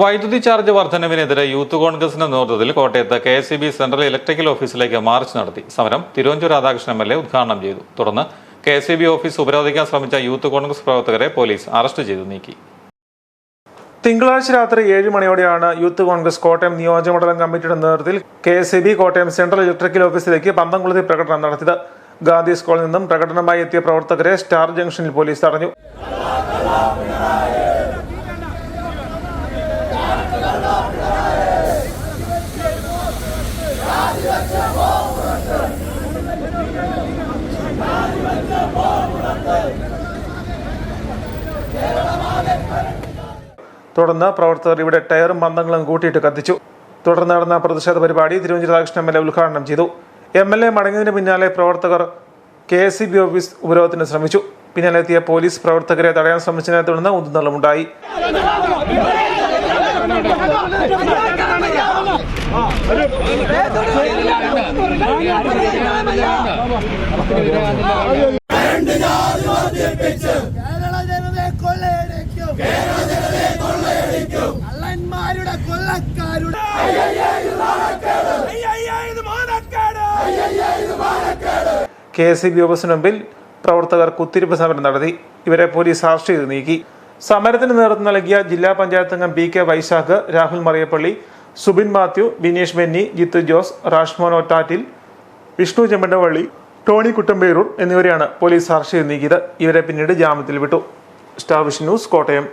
വൈദ്യുതി charge വർധനവിനെതിരെ youth കോൺഗ്രസിന്റെ നേതൃത്വത്തിൽ കോട്ടയത്ത് K S B central electrical ഓഫീസിലേക്ക് മാർച്ച് നടത്തി. സമരം Thiruvanchoor Radhakrishnan M L A ഉദ്ഘാടനം ചെയ്തു. തുടർന്ന് കെ എസ് ബി ഓഫീസ് ഉപരോധിക്കാൻ ശ്രമിച്ച യൂത്ത് കോൺഗ്രസ് പ്രവർത്തകരെ പോലീസ് അറസ്റ്റ് ചെയ്തു നീക്കി. തിങ്കളാഴ്ച രാത്രി ഏഴ് മണിയോടെയാണ് യൂത്ത് കോൺഗ്രസ് കോട്ടയം നിയോജകമണ്ഡലം കമ്മിറ്റിയുടെ നേതൃത്വത്തിൽ K S Kottayam central electrical ഓഫീസിലേക്ക് പന്തംകുളത്തിൽ പ്രകടനം നടത്തിയത്. ഗാന്ധി സ്കൂളിൽ നിന്നും പ്രകടനമായി എത്തിയ പ്രവർത്തകരെ സ്റ്റാർ ജംഗ്ഷനിൽ പോലീസ് തടഞ്ഞു. തുടർന്ന് പ്രവർത്തകർ ഇവിടെ ടയറും പന്തങ്ങളും കൂട്ടിയിട്ട് കത്തിച്ചു. തുടർന്ന് നടന്ന പ്രതിഷേധ പരിപാടി Thiruvanchoor Radhakrishnan M L A ഉദ്ഘാടനം ചെയ്തു. എം എൽ എ മടങ്ങിയതിന് പിന്നാലെ പ്രവർത്തകർ K S C B office ഉപരോധത്തിന് ശ്രമിച്ചു. പിന്നാലെ എത്തിയ പോലീസ് പ്രവർത്തകരെ തടയാൻ ശ്രമിച്ചതിനെ തുടർന്ന് ഉന്തുതള്ളുമുണ്ടായി കേരള ജനതയെ കൊള്ളയടിക്കും കേരള ജനതയെ കൊള്ളയടിക്കും കള്ളന്മാരുടെ കൊള്ളക്കാരുടെ കെ എസ് സി ബി ഓഫീസിന് മുമ്പിൽ പ്രവർത്തകർ കുത്തിരിപ്പ് സമരം നടത്തി. ഇവരെ പോലീസ് അറസ്റ്റ് ചെയ്ത് നീക്കി. സമരത്തിന് നേതൃത്വം നൽകിയ ജില്ലാ പഞ്ചായത്ത് അംഗം പി കെ വൈശാഖ് രാഹുൽ മറിയപ്പള്ളി സുബിൻ മാത്യു വിനീഷ് ബെന്നി ജിത്തു ജോസ് റാഷ്മോൻ ഒറ്റാറ്റിൽ വിഷ്ണു ചെമ്മണ്ടവള്ളി ടോണി കുട്ടമ്പേരൂർ എന്നിവരെയാണ് പോലീസ് അറസ്റ്റ് നീക്കിയത്. ഇവരെ പിന്നീട് ജാമ്യത്തിൽ വിട്ടു. Star Vision News Kottayam.